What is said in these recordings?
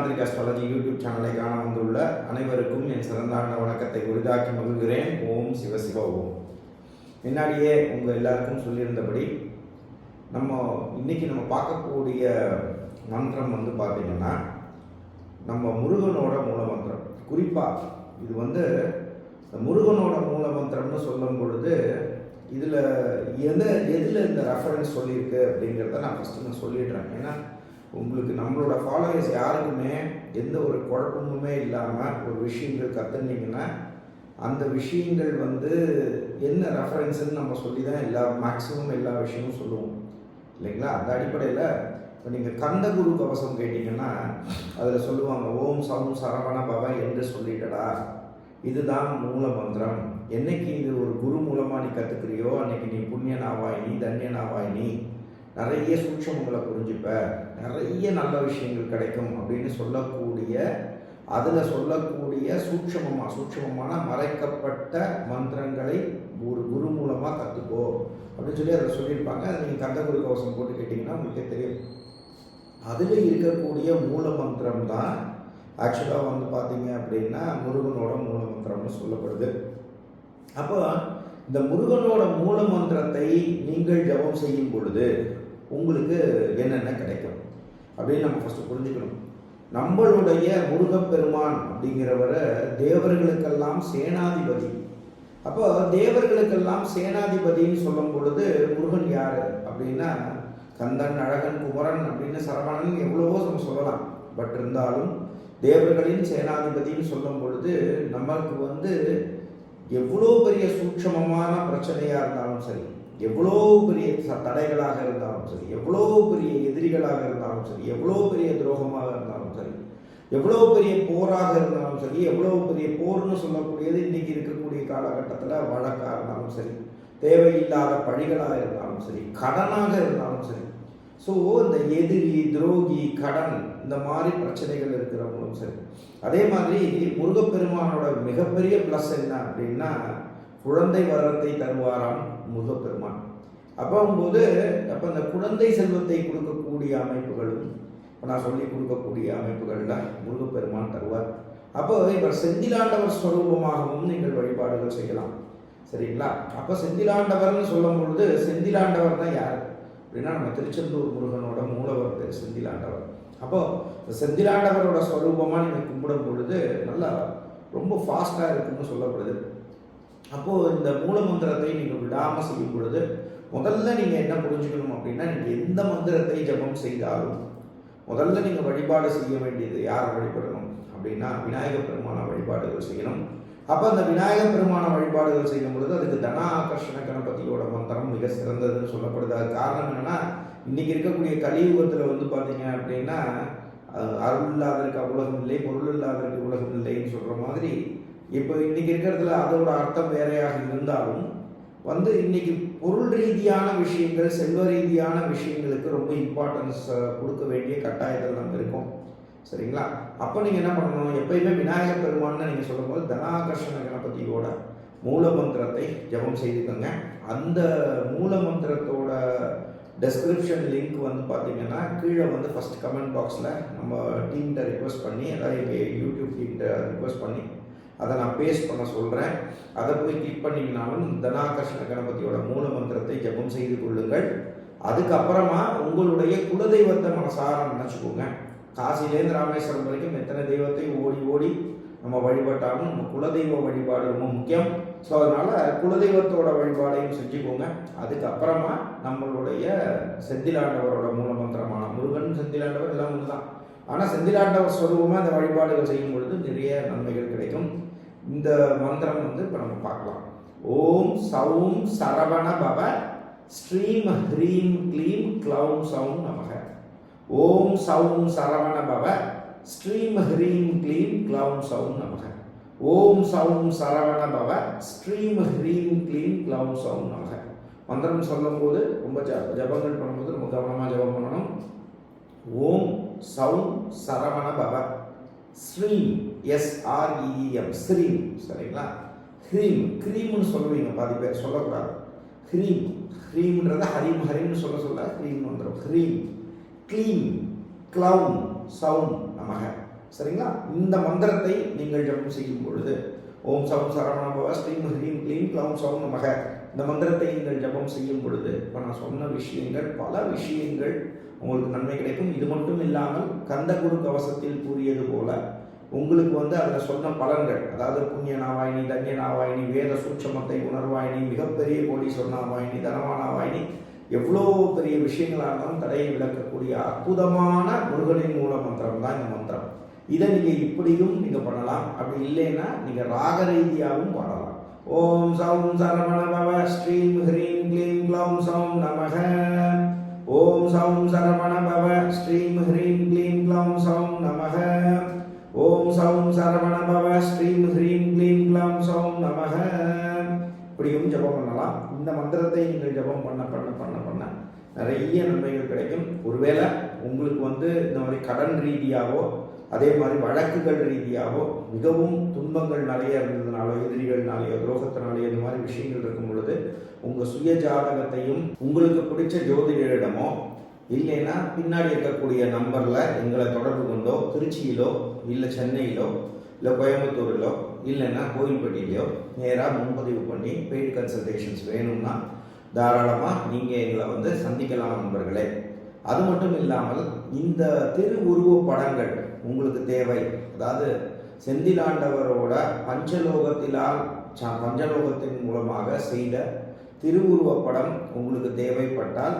Tantric astrology YouTube சேனலை காண வந்துள்ள அனைவருக்கும் என் சிறந்தாண்ட வணக்கத்தை உரிதாக்கி மகிழ்கிறேன். ஓம் சிவசிவ ஓம். முன்னாடியே உங்கள் எல்லாருக்கும் சொல்லியிருந்தபடி நம்ம இன்னைக்கு நம்ம பார்க்கக்கூடிய மந்திரம் வந்து பார்த்தீங்கன்னா நம்ம முருகனோட மூல மந்திரம் குறிப்பாக இது வந்து முருகனோட மூல மந்திரம்னு சொல்லும் பொழுது இதில் எது எதில் இந்த ரெஃபரன்ஸ் சொல்லியிருக்கு அப்படிங்கிறத நான் ஃபஸ்ட்டு நான் சொல்லிடுறேன். ஏன்னா உங்களுக்கு நம்மளோட ஃபாலோவர்ஸ் யாருக்குமே எந்த ஒரு குழப்பமுமே இல்லாமல் ஒரு விஷயங்கள் கற்றுனீங்கன்னா அந்த விஷயங்கள் வந்து என்ன ரெஃபரன்ஸுன்னு நம்ம சொல்லி தான் எல்லா மேக்ஸிமம் எல்லா விஷயமும் சொல்லுவோம். இல்லைங்களா? அந்த அடிப்படையில் இப்போ நீங்கள் கந்தகுரு கவசம் கேட்டிங்கன்னா அதில் சொல்லுவாங்க ஓம் சமம் சரவண பவ என்று சொல்லிட்டடா. இதுதான் மூல மந்திரம். என்னைக்கு இது ஒரு குரு மூலமாக நீ கற்றுக்கிறியோ அன்னைக்கு நீ புண்ணியனாவாய் நீ தன்யனாவாய் நீ நிறைய சூட்சமங்களை புரிஞ்சுப்ப நிறைய நல்ல விஷயங்கள் கிடைக்கும் அப்படின்னு சொல்லக்கூடிய அதில் சொல்லக்கூடிய சூட்சமமாக சூட்சமமான மறைக்கப்பட்ட மந்திரங்களை ஒரு குரு மூலமாக கற்றுக்கோ அப்படின்னு சொல்லி அதில் சொல்லியிருப்பாங்க. அதை நீங்கள் கந்தகுரு கவசம் போட்டு கேட்டிங்கன்னா உங்களுக்கே தெரியும். அதில் இருக்கக்கூடிய மூல மந்திரம் தான் ஆக்சுவலாக வந்து பார்த்தீங்க அப்படின்னா முருகனோட மூல மந்திரம்னு சொல்லப்படுது. அப்போ இந்த முருகனோட மூல மந்திரத்தை நீங்கள் ஜபம் செய்யும் பொழுது உங்களுக்கு என்னென்ன கிடைக்கும்? அப்படின்னு நம்ம ஃபஸ்ட்டு புரிஞ்சுக்கணும். நம்மளுடைய முருகப்பெருமான் அப்படிங்கிறவரை தேவர்களுக்கெல்லாம் சேனாதிபதி. அப்போ தேவர்களுக்கெல்லாம் சேனாதிபதின்னு சொல்லும் பொழுது முருகன் யார்? அப்படின்னா கந்தன் அழகன் குமரன் அப்படின்னு சரவணன் எவ்வளவோ நம்ம சொல்லலாம். பட் இருந்தாலும் தேவர்களின் சேனாதிபதின்னு சொல்லும் பொழுது நமக்கு வந்து எவ்வளோ பெரிய சூட்சமமான பிரச்சனையாக இருந்தாலும் சரி எவ்வளோ பெரிய தடைகளாக இருந்தாலும் சரி எவ்வளோ பெரிய எதிரிகளாக இருந்தாலும் சரி எவ்வளோ பெரிய துரோகமாக இருந்தாலும் சரி எவ்வளோ பெரிய போராக இருந்தாலும் சரி எவ்வளோ பெரிய போர்னு சொல்லக்கூடியது இன்றைக்கி இருக்கக்கூடிய காலகட்டத்தில் வழக்காக இருந்தாலும் சரி தேவையில்லாத பழிகளாக இருந்தாலும் சரி கடனாக இருந்தாலும் சரி. ஸோ இந்த எதிரி துரோகி கடன் இந்த மாதிரி பிரச்சனைகள் இருக்கிறவங்களும் சரி. அதே மாதிரி முருகப்பெருமானோட மிகப்பெரிய ப்ளஸ் என்ன அப்படின்னா குழந்தை வரத்தை தருவாராம் முருகப்பெருமான். அப்போங்கும்போது அப்போ இந்த குழந்தை செல்வத்தை கொடுக்கக்கூடிய அமைப்புகளும் இப்போ நான் சொல்லி கொடுக்கக்கூடிய அமைப்புகளில் முருகப்பெருமான் தருவார். அப்போ இவர் செந்திலாண்டவர் ஸ்வரூபமாகவும் நீங்கள் வழிபாடுகள் செய்யலாம். சரிங்களா? அப்போ செந்திலாண்டவர்னு சொல்லும் பொழுது செந்திலாண்டவர் தான் யார்? அப்படின்னா நம்ம திருச்செந்தூர் முருகனோட மூலவர் பேர் செந்திலாண்டவர். அப்போது செந்திலாண்டவரோட ஸ்வரூபமாக நீங்கள் கும்பிடும் பொழுது நல்லா ரொம்ப ஃபாஸ்ட்டாக இருக்குன்னு சொல்லப்படுது. அப்போது இந்த மூல மந்திரத்தை நீங்கள் விடாமல் செய்யும் பொழுது முதல்ல நீங்கள் என்ன புரிஞ்சுக்கணும் அப்படின்னா நீங்கள் எந்த மந்திரத்தை ஜெபம் செய்தாலும் முதல்ல நீங்கள் வழிபாடு செய்ய வேண்டியது யாரை வழிபடணும் அப்படின்னா விநாயகப் பெருமான வழிபாடுகள் செய்யணும். அப்போ அந்த விநாயகப் பெருமான வழிபாடுகள் செய்யும் பொழுது அதுக்கு தன ஆகர்ஷண கணபதியோட மந்திரம் மிக சிறந்ததுன்னு சொல்லப்படுது. அது காரணம் என்னென்னா இன்றைக்கி இருக்கக்கூடிய கலியுகத்தில் வந்து பார்த்தீங்க அப்படின்னா அருள் இல்லாதற்கு உலகம் இல்லை பொருள் இல்லாதற்கு உலகம் இல்லைன்னு சொல்கிற மாதிரி இப்போ இன்னைக்கு இருக்கிறதுல அதோட அர்த்தம் வேறையாக இருந்தாலும் வந்து இன்னைக்கு பொருள் ரீதியான விஷயங்கள் செல்வ ரீதியான விஷயங்களுக்கு ரொம்ப இம்பார்ட்டன்ஸ் கொடுக்க வேண்டிய கட்டாயத்தில் நம்ம இருக்கோம். சரிங்களா? அப்போ நீங்கள் என்ன பண்ணணும்? எப்பயுமே விநாயகர் பெருமான்னு நீங்கள் சொல்லும்போது தனாகர்ஷண கணபதியோட மூல மந்திரத்தை ஜெபம் செய்துக்கோங்க. அந்த மூல மந்திரத்தோட டெஸ்கிரிப்ஷன் லிங்க் வந்து பார்த்தீங்கன்னா கீழே வந்து ஃபஸ்ட் கமெண்ட் பாக்ஸில் நம்ம டீம்கிட்ட ரிக்வெஸ்ட் பண்ணி அதாவது எங்கள் யூடியூப் டீம்கிட்ட ரிக்வெஸ்ட் பண்ணி அதை நான் பேஸ்ட் பண்ண சொல்கிறேன் அதை போய் கிளிக் பண்ணிங்கனாலும் தனாகர்ஷ்ண கணபதியோட மூல மந்திரத்தை ஜெபம் செய்து கொள்ளுங்கள். அதுக்கப்புறமா உங்களுடைய குலதெய்வத்தை மனசார நினச்சிக்கோங்க. காசிலேருந்து ராமேஸ்வரம் வரைக்கும் எத்தனை தெய்வத்தையும் ஓடி ஓடி நம்ம வழிபட்டாலும் நம்ம குலதெய்வ வழிபாடு ரொம்ப முக்கியம். ஸோ அதனால் குலதெய்வத்தோட வழிபாடையும் செஞ்சுக்கோங்க. அதுக்கப்புறமா நம்மளுடைய செந்திலாண்டவரோட மூல மந்திரமான முருகன் செந்திலாண்டவர் எல்லாம் ஒன்று தான் ஆனால் செந்திலாண்டவர் ஸ்வரூபமாக அந்த வழிபாடுகள் செய்யும் பொழுது நிறைய நன்மைகள் கிடைக்கும். இந்த மந்திரம் வந்து இப்போ நம்ம பார்க்கலாம். ஓம் சௌம் சரவண பவ ஸ்ரீம் ஹ்ரீம் க்ளீம் க்ளௌம் சௌம் நமக. ஓம் சௌம் சரவண பவ ஸ்ரீம் ஹ்ரீம் க்ளீம் க்ளௌம் சௌம் நமக. ஓம் சௌம் சரவண பவ ஸ்ரீம் ஹ்ரீம் க்ளீம் க்ளௌம் சௌம் நமக. மந்திரம் சொல்லும்போது ரொம்ப ஜ ஜபங்கள் பண்ணும்போது ரொம்ப கவனமாக ஜபம் பண்ணணும். ஓம் சௌம் சரவண பவ. ஸ்ரீம் எஸ்ஆர்இஎம் ஸ்ரீம் சரிங்களா? ஹ்ரீம் க்ரீம்னு சொல்லுவீங்க. பாதி பேர் சொல்லக்கூடாது. ஹ்ரீம் ஹ்ரீம்ன்றத ஹரீம் ஹரீம்னு சொல்ல சொல்ல ஹ்ரீம்னு வந்துடும் ஹ்ரீம் க்ளீம் க்ளவுன் சவுன் நமக. சரிங்களா? இந்த மந்திரத்தை நீங்கள் ஜபம் செய்யும் பொழுது ஓம் சௌம் சரவணபவ ஸ்ரீம் ஹ்ரீம் க்ளீம் க்ளவுன் சவுண்ட் நமக. இந்த மந்திரத்தை நீங்கள் ஜபம் செய்யும் பொழுது இப்போ நான் சொன்ன விஷயங்கள் பல விஷயங்கள் உங்களுக்கு நன்மை கிடைக்கும். இது மட்டும் இல்லாமல் கந்தகுரு கவசத்தில் கூறியது போல உங்களுக்கு வந்து அதில் சொன்ன பலன்கள் அதாவது புண்ணிய நாவாயினி தன்ய நாவாயினி வேத சூட்சமத்தை உணர்வாயினி மிகப்பெரிய கோடீஸ்வர நாவாயினி தனவானாவாயினி எவ்வளோ பெரிய விஷயங்களாக இருந்தாலும் தடையை விளக்கக்கூடிய அற்புதமான முருகனின் மூல மந்திரம் தான் இந்த மந்திரம். இதை நீங்கள் இப்படியும் நீங்கள் பண்ணலாம். அப்படி இல்லைன்னா நீங்கள் ராக ரீதியாகவும் பாடலாம். ஓம் சௌம் சரவண பவ ஸ்ரீம் ஹ்ரீம் க்ளீம் க்ளௌம் சௌம் நமக. சௌம் சரவணபவ ஸ்ரீம் ஹ்ரீம் க்ளீம் க்ளௌம் சௌம் நமக. ஓம் சௌம் சரவணபவ ஸ்ரீம் ஹ்ரீம் க்ளீம் க்ளௌம் சௌம் நமக. இப்படியும் ஜெபம் பண்ணலாம். இந்த மந்திரத்தை நீங்கள் ஜெபம் பண்ண பண்ண பண்ண பண்ண நிறைய நன்மைகள் கிடைக்கும். ஒருவேளை உங்களுக்கு வந்து இந்த மாதிரி கடன் ரீதியாகவோ அதே மாதிரி வழக்குகள் ரீதியாகவோ மிகவும் துன்பங்கள் நிறைய இருந்ததுனாலோ எதிரிகள்னாலேயோ துரோகத்தினாலேயோ இந்த மாதிரி விஷயங்கள் இருக்கும் பொழுது உங்கள் சுய ஜாதகத்தையும் உங்களுக்கு பிடிச்ச ஜோதிடரிடமோ இல்லைன்னா பின்னாடி இருக்கக்கூடிய நம்பரில் எங்களை தொடர்பு கொண்டோ திருச்சியிலோ இல்லை சென்னையிலோ இல்லை கோயம்புத்தூரிலோ இல்லைன்னா கோயில்பட்டியிலையோ நேராக முன்பதிவு பண்ணி பெய்டு கன்சல்டேஷன்ஸ் வேணும்னா தாராளமாக நீங்கள் எங்களை வந்து சந்திக்கலாம் நண்பர்களே. அது மட்டும் இல்லாமல் இந்த திருவுருவ படங்கள் உங்களுக்கு தேவை. அதாவது செந்திலாண்டவரோட பஞ்சலோகத்திலால் ச- பஞ்சலோகத்தின் மூலமாக செய்த திருவுருவப்படம் உங்களுக்கு தேவைப்பட்டால்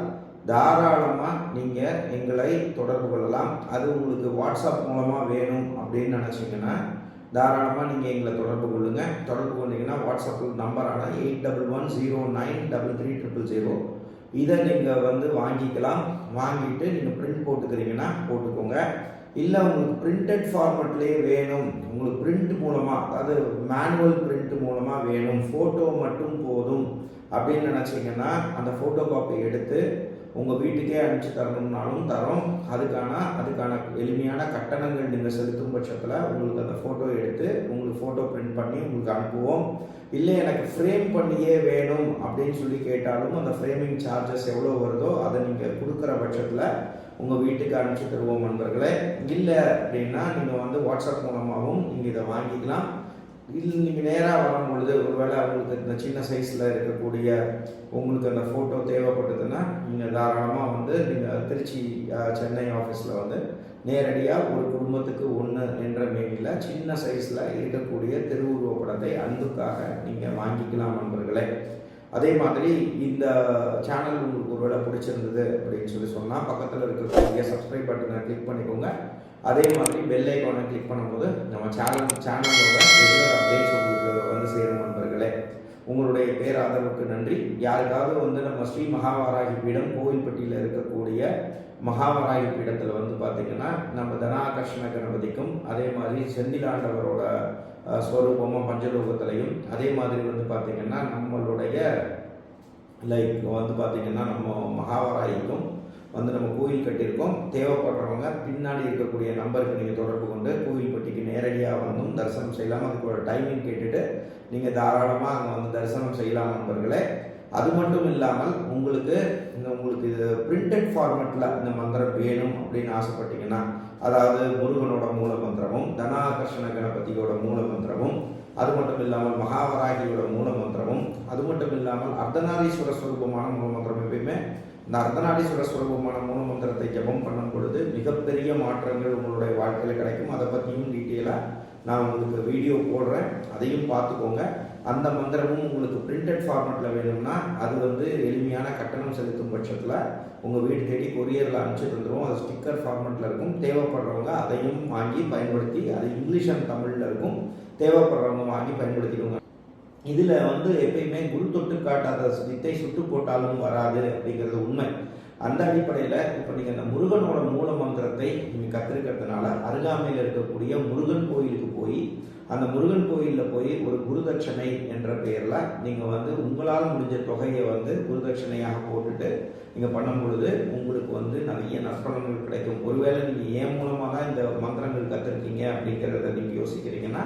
தாராளமாக நீங்கள் எங்களை தொடர்பு கொள்ளலாம். அது உங்களுக்கு வாட்ஸ்அப் மூலமாக வேணும் அப்படின்னு நினச்சிங்கன்னா தாராளமாக நீங்கள் எங்களை தொடர்பு கொள்ளுங்கள் தொடர்பு கொண்டீங்கன்னா வாட்ஸ்அப்பில் நம்பரான eight double one zero nine double three triple zero. இதை நீங்கள் வந்து வாங்கிக்கலாம். வாங்கிட்டு நீங்கள் பிரிண்ட் போட்டுக்கிறீங்கன்னா போட்டுக்கோங்க. இல்லை உங்களுக்கு பிரிண்டட் ஃபார்மட்லேயே வேணும். உங்களுக்கு பிரிண்ட் மூலமாக அதாவது மேனுவல் பிரிண்ட் மூலமாக வேணும். ஃபோட்டோ மட்டும் போதும் அப்படின்னு நினச்சிங்கன்னா அந்த ஃபோட்டோ காப்பி எடுத்து உங்கள் வீட்டுக்கே அனுப்பிச்சு தரணும்னாலும் தரோம். அதுக்கான அதுக்கான எளிமையான கட்டணங்கள் நீங்கள் செலுத்தும் பட்சத்தில் உங்களுக்கு அந்த ஃபோட்டோ எடுத்து உங்களுக்கு ஃபோட்டோ பிரிண்ட் பண்ணி உங்களுக்கு அனுப்புவோம். இல்லை எனக்கு ஃப்ரேம் பண்ணியே வேணும் அப்படின்னு சொல்லி கேட்டாலும் அந்த ஃப்ரேமிங் சார்ஜஸ் எவ்வளோ வருதோ அதை நீங்கள் கொடுக்குற பட்சத்தில் உங்கள் வீட்டுக்கு அனுப்பிச்சி தருவோம் நண்பர்களே. இல்லை அப்படின்னா நீங்கள் வந்து வாட்ஸ்அப் மூலமாகவும் நீங்கள் இதை வாங்கிக்கலாம். இல்லை நீங்கள் நேராக வரும் பொழுது ஒருவேளை உங்களுக்கு இந்த சின்ன சைஸில் இருக்கக்கூடிய உங்களுக்கு அந்த ஃபோட்டோ தேவைப்பட்டதுன்னா நீங்கள் தாராளமாக வந்து நீங்கள் திருச்சி சென்னை ஆஃபீஸில் வந்து நேரடியாக ஒரு குடும்பத்துக்கு ஒன்று என்ற மேனியில் சின்ன சைஸில் இருக்கக்கூடிய திருவுருவ படத்தை அன்புக்காக நீங்கள் வாங்கிக்கலாம் நண்பர்களே. அதே மாதிரி இந்த சேனல் உங்களுக்கு ஒருவேளை பிடிச்சிருந்தது அப்படின்னு சொல்லி சொன்னால் பக்கத்தில் இருக்கக்கூடிய சப்ஸ்கிரைப் பட்டனை கிளிக் பண்ணிக்கோங்க. அதே மாதிரி பெல் ஐக்கானை கிளிக் பண்ணும்போது நம்ம சேனல் சேனலோட ரெகுலர் அப்டேட்ஸ் உங்களுக்கு வந்து சேரும் நண்பர்களே. உங்களுடைய பேராதரவுக்கு நன்றி. யாருக்காவது வந்து நம்ம ஸ்ரீ மகாவாராகி பீடம் கோவில்பட்டியில் இருக்கக்கூடிய மகாவாராகி பீடத்தில் வந்து பார்த்திங்கன்னா நம்ம தனாகர்ஷ்ண கணபதிக்கும் அதே மாதிரி செந்திலாண்டவரோட அஹ், ஸ்வரூபமும் பஞ்சலோகத்திலையும் அதே மாதிரி வந்து பார்த்திங்கன்னா நம்மளுடைய லைக் வந்து பார்த்திங்கன்னா நம்ம மகாவாராயிக்கும் வந்து நம்ம கோயில் கட்டியிருக்கோம். தேவைப்படுறவங்க பின்னாடி இருக்கக்கூடிய நம்பருக்கு நீங்கள் தொடர்பு கொண்டு கோயில்பட்டிக்கு நேரடியாக வந்தும் தரிசனம் செய்யலாம். அதுக்கு ஒரு டைமிங் கேட்டுட்டு நீங்கள் தாராளமாக அங்கே வந்து தரிசனம் செய்யலாம் நண்பர்களே. அது மட்டும் இல்லாமல் உங்களுக்கு இந்த உங்களுக்கு இது பிரிண்டட் ஃபார்மேட்டில் இந்த மந்திரம் வேணும் அப்படின்னு ஆசைப்பட்டீங்கன்னா அதாவது முருகனோட மூல மந்திரமும் தனாகர்ஷண கணபதியோட மூல மந்திரமும் அது மட்டும் இல்லாமல் மகாவராகியோட மூல மந்திரமும் அது மட்டும் இல்லாமல் அர்த்தநாரீஸ்வர சுரூபமான மூல மந்திரம் எப்பயுமே இந்த அர்த்தநாரீஸ்வர சுரூபமான மூல மந்திரத்தை ஜபம் பண்ணும் பொழுது மிகப்பெரிய மாற்றங்கள் உங்களுடைய வாழ்க்கையில் கிடைக்கும். அதை பற்றியும் டீட்டெயிலாக நான் உங்களுக்கு வீடியோ போடுறேன். அதையும் பார்த்துக்கோங்க. அந்த மந்திரமும் உங்களுக்கு பிரிண்டட் ஃபார்மேட்டில் வேணும்னா அது வந்து எளிமையான கட்டணம் செலுத்தும் பட்சத்தில் உங்கள் வீடு தேடி கொரியரில் அனுப்பிச்சு தந்துடும் அது ஸ்டிக்கர் ஃபார்மேட்டில் இருக்கும். தேவைப்படுறவங்க அதையும் வாங்கி பயன்படுத்தி அது இங்கிலீஷ் அண்ட் தமிழில் இருக்கும். தேவைப்படுறவங்க வாங்கி பயன்படுத்திக்கோங்க. இதில் வந்து எப்பயுமே குரு தொட்டு காட்டாத வித்தை சுட்டு போட்டாலும் வராது அப்படிங்கிறது உண்மை. அந்த அடிப்படையில் இப்போ நீங்கள் அந்த முருகனோட மூல மந்திரத்தை நீங்கள் கற்றுக்கிறதுனால அருகாமையில் இருக்கக்கூடிய முருகன் கோயிலுக்கு போய் அந்த முருகன் கோயிலில் போய் ஒரு குருதட்சணை என்ற பெயரில் நீங்கள் வந்து உங்களால் முடிஞ்ச தொகையை வந்து குருதட்சணையாக போட்டுட்டு நீங்கள் பண்ணும் பொழுது உங்களுக்கு வந்து நிறைய நற்பலன்கள் கிடைக்கும். ஒருவேளை நீங்கள் ஏன் மூலமாக தான் இந்த மந்திரங்கள் கற்றுருக்கீங்க அப்படிங்கிறத நீங்கள் யோசிக்கிறீங்கன்னா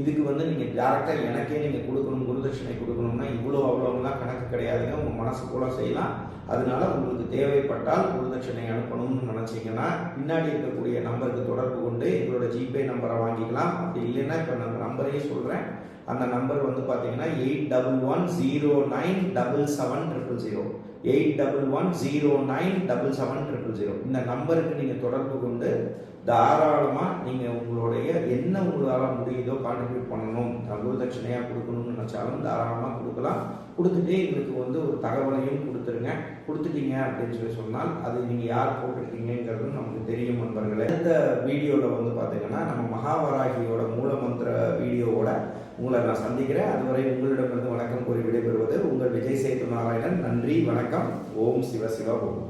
இதுக்கு வந்து நீங்கள் டேரெக்டாக எனக்கே நீங்கள் கொடுக்கணும் குருதட்சணை கொடுக்கணும்னா இவ்வளோ அவ்வளோலாம் கணக்கு கிடையாதுங்க. உங்கள் மனசு போல செய்யலாம். அதனால உங்களுக்கு தேவைப்பட்டால் குருதட்சணை அனுப்பணும்னு நினச்சிங்கன்னா பின்னாடி இருக்கக்கூடிய நம்பருக்கு தொடர்பு கொண்டு எங்களோட ஜிபே நம்பரை வாங்கிக்கலாம். அப்படி இல்லைன்னா இப்போ நான் நம்பரையே சொல்கிறேன் அந்த நம்பர் வந்து பார்த்தீங்கன்னா eight double one zero nine double seven triple zero eight double one zero nine double seven triple zero இந்த நம்பருக்கு நீங்கள் தொடர்பு கொண்டு தாராளமாக நீங்கள் உங்களுடைய என்ன உங்களால் முடியுதோ கான்ட்ரிபியூட் பண்ணணும். குருதட்சணையாக கொடுக்கணும்னு நினச்சாலும் தாராளமாக கொடுக்கலாம். கொடுத்துட்டு எங்களுக்கு வந்து ஒரு தகவலையும் கொடுத்துருங்க. கொடுத்துட்டீங்க அப்படின்னு சொல்லி சொன்னால் அது நீங்கள் யார் போட்டிருக்கீங்கிறது நமக்கு தெரியும் நண்பர்களே. அடுத்த வீடியோவில் வந்து பார்த்தீங்கன்னா நம்ம மகாவராகியோட மூலமந்திர வீடியோவோட உங்களை நான் சந்திக்கிறேன். அதுவரை உங்களிடமிருந்து வணக்கம் கூறி விடைபெறுவது உங்கள் விஜய் சேது நாராயணன் நன்றி வணக்கம். ஓம் சிவ சிவ ஓம்.